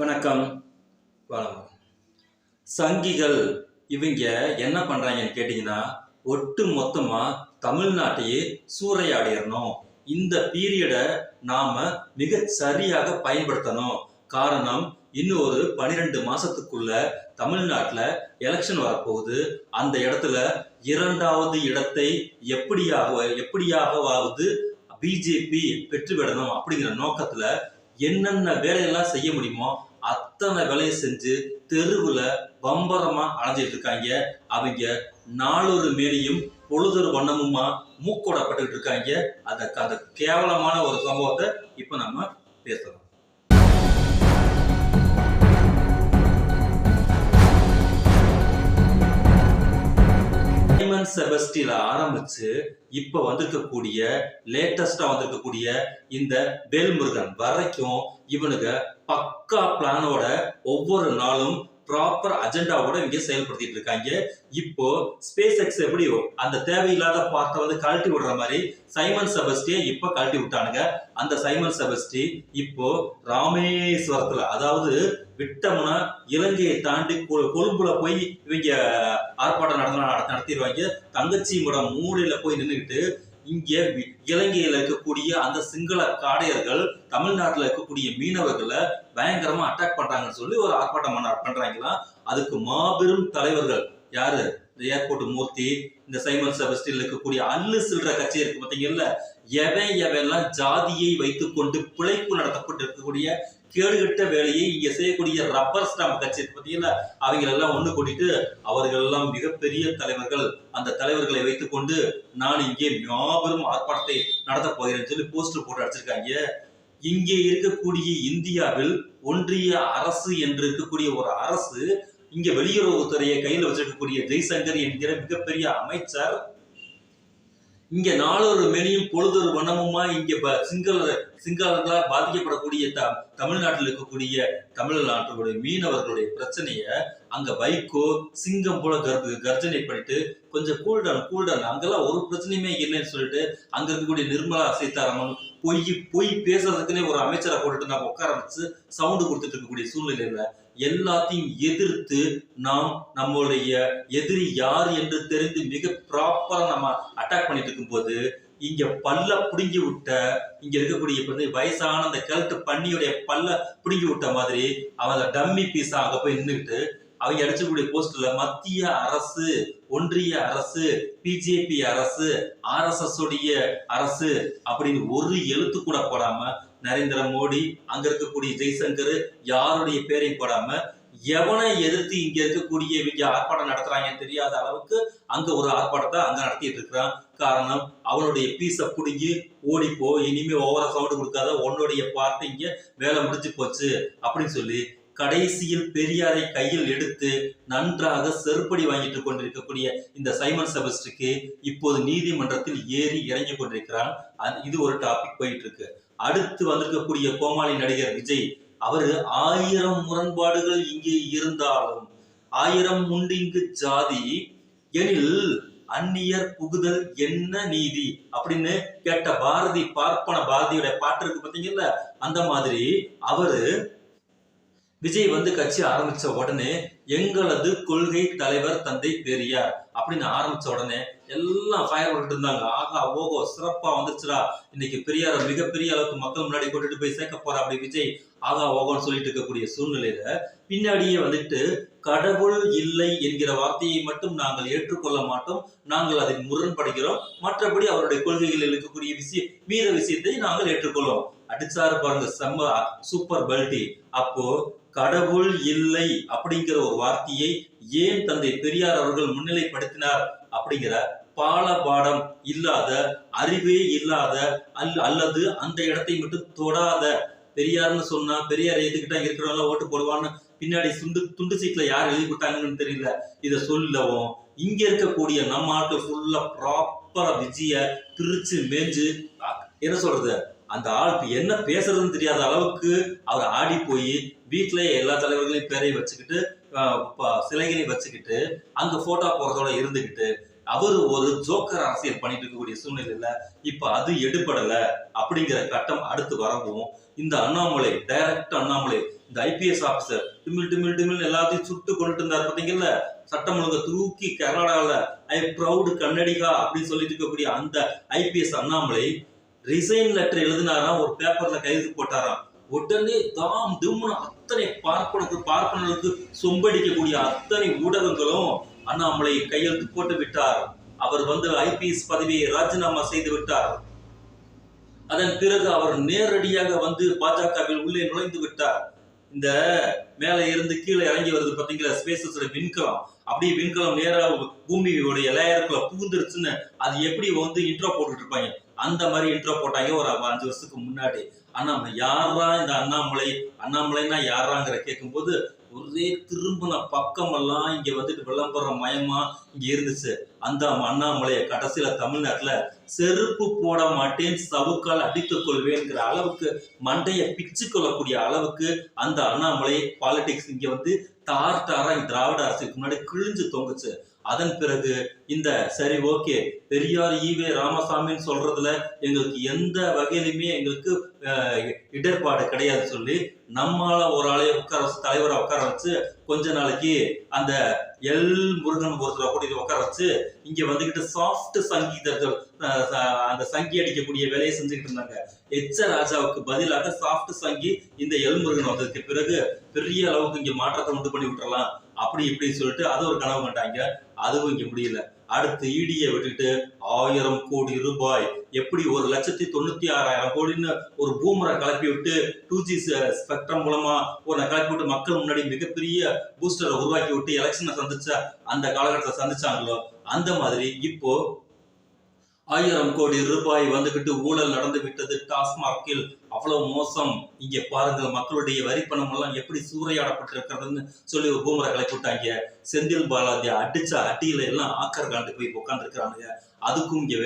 வணக்கம். வணக்கம். சங்கிகள் இவங்க என்ன பண்ணுறாங்கன்னு கேட்டிங்கன்னா ஒட்டு மொத்தமாக தமிழ்நாட்டையே சூறையாடிடணும் இந்த பீரியடை நாம் மிக சரியாக பயன்படுத்தணும். காரணம் இன்னும் ஒரு பனிரெண்டு மாசத்துக்குள்ள தமிழ்நாட்டில் எலெக்ஷன் வரப்போகுது. அந்த இடத்துல இரண்டாவது இடத்தை எப்படியாக எப்படியாகவாவது பிஜேபி பெற்றுவிடணும் அப்படிங்கிற நோக்கத்துல என்னென்ன வேலையெல்லாம் செய்ய முடியுமோ அத்தனை வேலையும் செஞ்சு தெருவுல பம்பரமா அலைஞ்சிட்டு இருக்காங்க. அவங்க நாளொரு மேலையும் பொழுதொரு வண்ணமுமா மூக்கோடப்பட்டுக்கிட்டு இருக்காங்க. அந்த அந்த கேவலமான ஒரு சம்பவத்தை இப்போ நம்ம பேசலாம். சைமன் செபஸ்டில ஆரம்பிச்சு இப்ப வந்திருக்கக்கூடிய லேட்டஸ்டா வந்திருக்கக்கூடிய இந்த வேல்முருகன் வரைக்கும் இவனுங்க பக்கா பிளானோட ஒவ்வொரு நாளும் ப்ராப்பர் அஜெண்டாவோட இங்க செயல்படுத்திட்டு இருக்காங்க. இப்போ ஸ்பேஸ் எக்ஸ் எப்படியோ அந்த தேவையில்லாத பார்ட்டை வந்து கழட்டி விடுற மாதிரி சைமன் செபஸ்டியை இப்ப கழட்டி விட்டானுங்க. அந்த சைமன் செபஸ்டி இப்போ ராமேஸ்வரத்துல அதாவது விட்டோம்னா இலங்கையை தாண்டி கொழும்புல போய் இவங்க ஆர்ப்பாட்டம் நடத்த நடத்திடுவாங்க. தங்கச்சியோட மூலையில போய் நின்றுக்கிட்டு இங்க இலங்கையில் இலங்கையில இருக்கக்கூடிய அந்த சிங்கள காடையர்கள் தமிழ்நாட்டுல இருக்கக்கூடிய மீனவர்களை பயங்கரமா அட்டாக் பண்றாங்கன்னு சொல்லி ஒரு ஆர்ப்பாட்டம் பண்றாங்களா? அதுக்கு மாபெரும் தலைவர்கள் யாரு? இந்த ஏர்போர்ட் மூர்த்தி இந்த சைமன் செபஸ்டில் இருக்கக்கூடிய அல்லு சில்ற கட்சி இருக்கு பார்த்தீங்கல்ல எவன் எவெல்லாம் ஜாதியை வைத்துக்கொண்டு பிழைப்பு நடத்தப்பட்டு இருக்கக்கூடிய கேடுகட்ட வேலையை இங்கே செய்யக்கூடிய ரப்பர் ஸ்டாம்ப் கட்சி பார்த்தீங்கன்னா அவங்களெல்லாம் ஒன்று எல்லாம் கூட்டிட்டு அவர்களெல்லாம் மிகப்பெரிய தலைவர்கள். அந்த தலைவர்களை வைத்துக்கொண்டு நான் இங்கே மாபெரும் ஆர்ப்பாட்டத்தை நடத்தப் போகிறேன்னு சொல்லி போஸ்டர் போட்டு அடிச்சிருக்காங்க. இங்கே இருக்கக்கூடிய இந்தியாவில் ஒன்றிய அரசு என்று இருக்கக்கூடிய ஒரு அரசு இங்கே வெளியுறவுத்துறையை கையில் வச்சிருக்கக்கூடிய ஜெய்சங்கர் என்கிற மிகப்பெரிய அமைச்சர் இங்க நாளொரு மெனியும் பொழுதொரு வண்ணமுமா இங்க சிங்கள சிங்களர்களால் பாதிக்கப்படக்கூடிய த தமிழ்நாட்டில் இருக்கக்கூடிய தமிழ்நாட்டுடைய மீனவர்களுடைய பிரச்சனைய அங்க வைகோ சிங்கம் போல கர்ஜ கர்ஜனை பண்ணிட்டு கொஞ்சம் கூல்டவுன் கூல்டவுன் அங்கெல்லாம் ஒரு பிரச்சனையுமே இல்லைன்னு சொல்லிட்டு அங்க இருக்கக்கூடிய நிர்மலா சீதாராமன் பொய் பொய் பேசுறதுக்குன்னே ஒரு அமைச்சரை போட்டுட்டு நம்ம உட்கார வச்சு சவுண்டு கொடுத்துட்டு இருக்கக்கூடிய சூழ்நிலையில எல்லாத்தையும் எதிர்த்து நாம் நம்மளுடைய எதிரி யார் என்று தெரிந்து மிக ப்ராப்பரா நம்ம அட்டாக் பண்ணிட்டு இருக்கும்போது இங்க பல்ல புடுங்கி விட்ட இங்க இருக்கக்கூடிய இப்ப வந்து வயசான அந்த கழுத்து பண்ணியுடைய பல்ல புடுங்கி விட்ட மாதிரி அவங்க டம்மி பீஸா அங்க போய் நின்றுட்டு அவங்க அடிச்சக்கூடிய போஸ்ட்ல மத்திய அரசு ஒன்றிய அரசு பிஜேபி அரசு ஆர்எஸ்எஸ் உடைய அரசு அப்படின்னு ஒரு எழுத்து கூட போடாம நரேந்திர மோடி அங்க இருக்கக்கூடிய ஜெய்சங்கர் யாருடைய பேரையும் போடாம எவனை எதிர்த்து இங்க இருக்கக்கூடிய இவங்க ஆர்ப்பாட்டம் நடத்துறாங்கன்னு தெரியாத அளவுக்கு அங்க ஒரு ஆர்ப்பாட்டத்தை அங்க நடத்திட்டு இருக்கிறான். காரணம் அவனுடைய பீஸை பிடுங்கி ஓடிப்போ இனிமே ஓவர சவுண்டு கொடுக்காத உன்னுடைய பார்த்து இங்க வேலை முடிஞ்சு போச்சு அப்படின்னு சொல்லி கடைசியில் பெரியாரை கையில் எடுத்து நன்றாக செருப்படி வாங்கிட்டு கொண்டிருக்கக்கூடிய இந்த சைமன் செபஸ்டுக்கு இப்போது நீதிமன்றத்தில் ஏறி இறங்கி கொண்டிருக்கிறான். இது ஒரு டாபிக் போயிட்டு இருக்கு. அடுத்து வந்திருக்கக்கூடிய கோமாளி நடிகர் விஜய் அவரு ஆயிரம் முரண்பாடுகள் இங்கே இருந்தாலும் ஆயிரம் முண்டிங்கு ஜாதி எனில் அந்நியர் புகுதல் என்ன நீதி அப்படின்னு கேட்ட பாரதி பார்ப்பன பாரதியுடைய பாட்டு இருக்கு பாத்தீங்கல்ல அந்த மாதிரி அவரு விஜய் வந்து கட்சி ஆரம்பிச்ச உடனே எங்களது கொள்கை தலைவர் தந்தை பெரியார் அப்படின்னு ஆரம்பிச்ச உடனே எல்லாம் ஃபயர் பண்ணிட்டு இருந்தாங்க. ஆகா ஓகோ சிறப்பா வந்துச்சுடா இன்னைக்கு பெரியார மிகப்பெரிய அளவுக்கு மக்கள் முன்னாடி கொண்டுட்டு போய் சேர்க்க போறா அப்படி விஜய். ஆகா ஓகோன்னு சொல்லிட்டு இருக்கக்கூடிய சூழ்நிலையில பின்னாடியே வந்துட்டு கடவுள் இல்லை என்கிற வார்த்தையை மட்டும் நாங்கள் ஏற்றுக்கொள்ள மாட்டோம். நாங்கள் அதில் முரண்படுகிறோம். மற்றபடி அவருடைய கொள்கைகளில் இருக்கக்கூடிய விஷயம் மீத விஷயத்தை நாங்கள் ஏற்றுக்கொள்வோம். அடிச்சாரு பாருங்க செம்ம சூப்பர் பல்டி அப்போ கடவுள் இல்லை அப்படிங்கிற ஒரு வார்த்தையை ஏன் தந்தை பெரியார் அவர்கள் முன்னிலைப்படுத்தினார் அப்படிங்கிற பால பாடம் இல்லாத அறிவே இல்லாத அல் அல்லது அந்த இடத்தை மட்டும் தொடாத பெரியார்னு சொன்னா பெரியார் ஏத்துக்கிட்டா இருக்கிறவங்க ஓட்டு போடுவான்னு பின்னாடி சுண்டு துண்டு சீட்ல யார் எழுதி கொடுத்தாங்கன்னு தெரியல. இதை சொல்லவும் இங்க இருக்கக்கூடிய நம்ம ஆட்கள் ஃபுல்லா ப்ராப்பரா விஜய பிரிச்சு மேஞ்சு என்ன சொல்றது? அந்த ஆளுக்கு என்ன பேசுறதுன்னு தெரியாத அளவுக்கு அவர் ஆடி போய் வீட்டிலேயே எல்லா தலைவர்களையும் பேரையும் வச்சுக்கிட்டு சிலைகளையும் வச்சுக்கிட்டு அங்க போட்டோ போறதோட இருந்துகிட்டு அவர் ஒரு ஜோக்கர் அரசியல் பண்ணிட்டு இருக்கக்கூடிய சூழ்நிலையில இப்ப அது எடுபடல அப்படிங்கிற கட்டம் அடுத்து வரவும் இந்த அண்ணாமலை டைரக்ட் அண்ணாமலை இந்த ஐபிஎஸ் ஆபிசர் டிமில் டிமில் டிமில் எல்லாத்தையும் சுட்டு கொண்டுட்டு இருந்தார் பார்த்தீங்கல்ல சட்டம் ஒழுங்கை தூக்கி கர்நாடகாவில் ஐ ப்ரௌடு கன்னடிகா அப்படின்னு சொல்லிட்டு இருக்கக்கூடிய அந்த ஐபிஎஸ் அண்ணாமலை ரிசைன் லெட்டர் எழுதினாராம் ஒரு பேப்பர்ல கைது போட்டாராம் உடனே தாம் திம்னு அத்தனை பார்ப்பனுக்கு பார்ப்பனர்களுக்கு சொம்படிக்கக்கூடிய அத்தனை ஊடகங்களும் அண்ணாமலை கையெழுத்து போட்டு விட்டார். அவர் வந்து ஐபிஎஸ் பதவியை ராஜினாமா செய்து விட்டார். அதன் பிறகு அவர் நேரடியாக வந்து பாஜகவில் உள்ளே நுழைந்து விட்டார். இந்த மேலே இருந்து கீழே இறங்கி வருது பாத்தீங்களா ஸ்பேசஸோட விண்கலம் அப்படியே விண்கலம் நேரா பூமியோடைய லேயருக்குள்ள புகுந்துருச்சுன்னு அது எப்படி வந்து இன்ட்ரோ போட்டுட்டு இருப்பாங்க அந்த மாதிரி இன்ட்ரோ போட்டாங்க ஒரு அஞ்சு வருஷத்துக்கு முன்னாடி. அண்ணாமலை யாரா இந்த அண்ணாமலை? அண்ணாமலைன்னா யாராங்கிற கேட்கும்போது ஒரே திரும்பின பக்கமெல்லாம் இங்க வந்துட்டு விளம்பரம் மயமா இங்க இருந்துச்சு. அந்த அண்ணாமலையை கடைசியில தமிழ்நாட்டுல செருப்பு போட மாட்டேன் சவுக்கால் அடித்துக் கொள்வேங்கிற அளவுக்கு மண்டையை பிச்சு கொள்ளக்கூடிய அளவுக்கு அந்த அண்ணாமலை பாலிடிக்ஸ் இங்க வந்து தார் தாரா திராவிட அரசுக்கு முன்னாடி கிழிஞ்சு தொங்குச்சு. அதன் பிறகு இந்த சரி ஓகே பெரியார் ஈவே ராமசாமின்னு சொல்றதுல எங்களுக்கு எந்த வகையிலுமே எங்களுக்கு இடர்பாடு கிடையாது சொல்லி நம்மால ஒரு ஆளைய உட்கார வச்சு தலைவரை உட்கார வச்சு கொஞ்ச நாளைக்கு அந்த எல் முருகன் ஒருத்தரை கூட்டிட்டு உட்கார வச்சு இங்க வந்துகிட்டு சாஃப்ட் சங்கீதர்கள் அந்த சங்கி அடிக்கக்கூடிய வேலையை செஞ்சுக்கிட்டு இருந்தாங்க. எச்ச ராஜாவுக்கு பதிலாக சாஃப்ட் சங்கி இந்த எல் முருகன் வந்ததுக்கு பிறகு பெரிய அளவுக்கு இங்க மாற்றத்தை உண்டு பண்ணி விட்டுறலாம். அப்படி இப்படி சொல்லிட்டு அது ஒரு கனவு கண்டாங்க. அதுவும் இங்க முடியல. அடுத்து ஈடியை விட்டுட்டு ஆயிரம் கோடி ரூபாய். எப்படி ஒரு லட்சத்தி தொண்ணூத்தி ஆறாயிரம் கோடின்னு ஒரு பூமரை கிளப்பி விட்டு டூ ஜி ஸ்பெக்ட்ரம் மூலமா ஒரு கிளப்பி விட்டு மக்கள் முன்னாடி மிகப்பெரிய பூஸ்டரை உருவாக்கி விட்டு எலெக்ஷனை சந்திச்ச அந்த காலகட்டத்தை சந்திச்சாங்களோ அந்த மாதிரி இப்போ ஆயிரம் கோடி ரூபாய் வந்துகிட்டு ஊழல் நடந்து விட்டது டாஸ்மாகில். அவ்வளவு மோசம். இங்க பாருங்க மக்களுடைய வரி பணம் எல்லாம் எப்படி சூறையாடப்பட்டிருக்கிறதுன்னு சொல்லி ஒரு பூமரை கூட்டாங்க. செந்தில் பாலாஜி அடிச்ச அடியில எல்லாம் ஆக்கர் காண்டு போய் உட்காந்துருக்கிறாங்க அதுக்கும் இங்க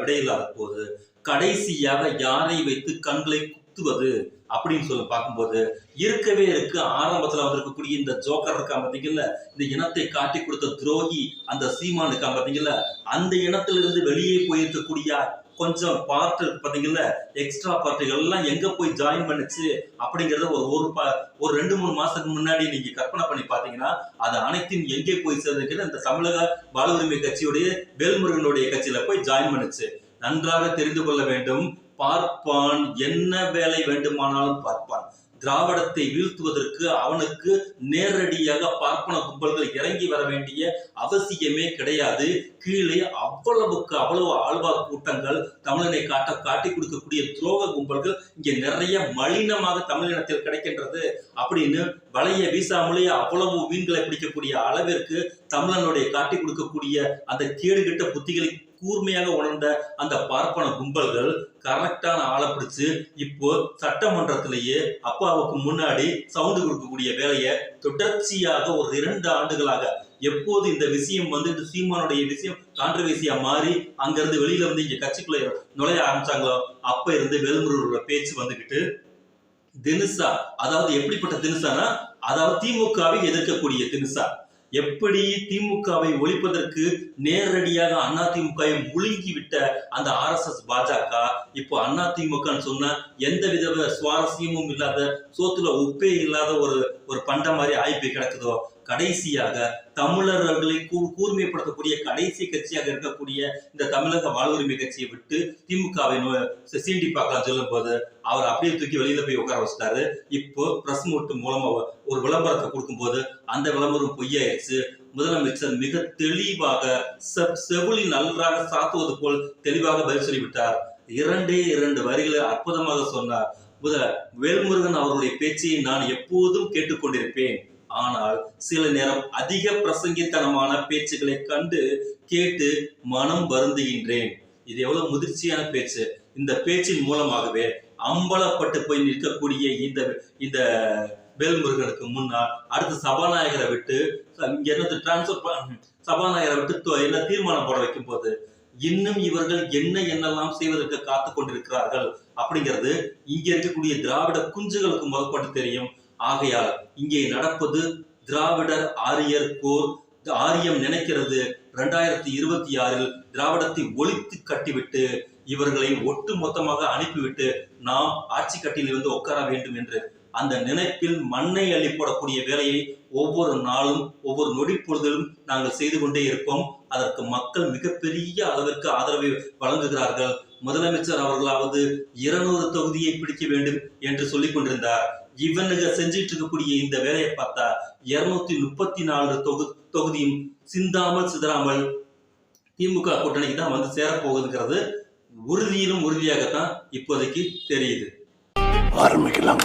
விடையில்லாத போகுது கடைசியாக யாரை வைத்து கண்களை குத்துவது அப்படின்னு சொல்லி பார்க்கும்போது இருக்கவே இருக்கு. ஆரம்பத்துல வந்திருக்கக்கூடிய இந்த ஜோக்கர் இருக்கா பார்த்தீங்கல்ல? இந்த இனத்தை காட்டி கொடுத்த துரோகி அந்த சீமான் இருக்கா பாத்தீங்கல்ல அந்த இனத்திலிருந்து வெளியே போயிருக்கக்கூடிய கொஞ்சம் பார்ட் பார்த்தீங்கல்ல? எக்ஸ்ட்ரா பார்ட்டிகள் எல்லாம் எங்க போய் ஜாயின் பண்ணுச்சு அப்படிங்கறத ஒரு ஒரு ப- ஒரு ரெண்டு மூணு மாசத்துக்கு முன்னாடி நீங்க கற்பனை பண்ணி பாத்தீங்கன்னா அது அனைத்தும் எங்கே போய் சேர்ந்திருக்குன்னு இந்த தமிழக பால உரிமை கட்சியுடைய வேல்முருகனுடைய கட்சியில போய் ஜாயின் பண்ணுச்சு. நன்றாக தெரிந்து கொள்ள வேண்டும். பார்ப்பான். என்ன வேலை வேண்டுமானாலும் பார்ப்பான். திராவிடத்தை வீழ்த்துவதற்கு அவனுக்கு நேரடியாக பார்ப்பன கும்பல்கள் இறங்கி வர வேண்டிய அவசியமே கிடையாது. கீழே அவ்வளவுக்கு அவ்வளவு ஆழ்வார் கூட்டங்கள் தமிழனை காட்ட காட்டி கொடுக்கக்கூடிய துரோக கும்பல்கள் இங்க நிறைய மலினமாக தமிழினத்தில் கிடைக்கின்றது. அப்படின்னு வலைய வீசாமலே அவ்வளவு மீன்களை பிடிக்கக்கூடிய அளவிற்கு தமிழனுடைய காட்டி கொடுக்கக்கூடிய அந்த கேடுகிட்ட புத்திகளை கூர்மையாக உணர்ந்த அந்த பார்ப்பன கும்பல்கள் கரெக்டான ஆளை பிடிச்சு இப்போ சட்டமன்றத்திலேயே அப்பாவுக்கு முன்னாடி சவுண்டு கொடுக்கக்கூடிய வேலையை தொடர்ச்சியாக ஒரு இரண்டு ஆண்டுகளாக எப்போது இந்த விஷயம் வந்து இந்த சீமானுடைய விஷயம் கான்ட்ரவர்சியா மாறி அங்கிருந்து வெளியில வந்து இங்க கட்சிக்குள்ள நுழைய ஆரம்பிச்சாங்களோ அப்ப இருந்து வேல்முருகோட பேச்சு வந்துகிட்டு தினுசா அதாவது எப்படிப்பட்ட தினுசானா அதாவது திமுகவை எதிர்க்கக்கூடிய தினுசா. எப்படி திமுகவை ஒழிப்பதற்கு நேரடியாக அதிமுகவை முழுங்கி விட்ட அந்த ஆர்எஸ்எஸ் பாஜக இப்போ அதிமுகன்னு சொன்னா எந்த வித சுவாரஸ்யமும் இல்லாத சோத்துல உப்பே இல்லாத ஒரு ஒரு பண்ட மாதிரி ஆய்ப்பு கிடக்குதோ? கடைசியாக தமிழர்களை கூர்மைப்படுத்தக்கூடிய கடைசி கட்சியாக இருக்கக்கூடிய இந்த தமிழக வாழ்வுரிமை கட்சியை விட்டு திமுகவை சீண்டி பார்க்கலாம் சொல்லும் போது அவர் அப்படியே தூக்கி வெளியில போய் உட்கார வச்சிட்டாரு. இப்போ பிரஸ் மூட்டு மூலமா ஒரு விளம்பரத்தை கொடுக்கும்போது அந்த விளம்பரம் பொய்யாயிருச்சு முதலமைச்சர் மிக தெளிவாக செப்- செவிலி நன்றாக சாத்துவது போல் தெளிவாக பதில் சொல்லிவிட்டார். இரண்டே இரண்டு வரிகளை அற்புதமாக சொன்னார். முதல வேல்முருகன் அவருடைய பேச்சை நான் எப்போதும் கேட்டுக்கொண்டிருப்பேன். ஆனால் சில நேரம் அதிக பிரசங்கித்தனமான பேச்சுகளை கண்டு கேட்டு மனம் வருந்துகின்றேன். இது எவ்வளவு முதிர்ச்சியான பேச்சு. இந்த பேச்சின் மூலமாகவே அம்பலப்பட்டு போய் நிற்கக்கூடிய இந்த இந்த வேல்முருகனுக்கு முன்னால் அடுத்து சபாநாயகரை விட்டு இங்க இருந்து டிரான்ஸ்பர் சபாநாயகரை விட்டு என்ன தீர்மானம் போட வைக்கும் போது இன்னும் இவர்கள் என்ன என்னெல்லாம் செய்வதற்கு காத்து கொண்டிருக்கிறார்கள் அப்படிங்கிறது இங்க இருக்கக்கூடிய திராவிட குஞ்சுகளுக்கு முதற்கொண்டு தெரியும். ஆகையால் இங்கே நடப்பது திராவிடர் ஆரியர் போர். ஆரியம் நினைக்கிறது. ரெண்டாயிரத்தி இருபத்தி ஆறில் திராவிடத்தை ஒழித்து கட்டிவிட்டு இவர்களை ஒட்டு மொத்தமாக அனுப்பிவிட்டு நாம் ஆட்சி கட்டிலில் உட்கார வேண்டும் என்று. அந்த நினைப்பில் மண்ணை அள்ளி போடக்கூடிய வேலையை ஒவ்வொரு நாளும் ஒவ்வொரு நொடிப்பொழுதிலும் நாங்கள் செய்து கொண்டே இருப்போம். அதற்கு மக்கள் மிகப்பெரிய அளவிற்கு ஆதரவை வழங்குகிறார்கள். முதலமைச்சர் அவர்களாவது இருநூறு தொகுதியை பிடிக்க வேண்டும் என்று சொல்லிக் கொண்டிருந்தார். இவனுங்க செஞ்சிட்டு இருக்கக்கூடிய இந்த வேலையை பார்த்தா இருநூத்தி முப்பத்தி நாலு தொகு தொகுதியும் சிந்தாமல் சிதறாமல் திமுக கூட்டணிக்கு தான் வந்து சேரப்போகுதுங்கிறது உறுதியிலும் உறுதியாகத்தான் இப்போதைக்கு தெரியுது. ஆரம்பிக்கலாம்.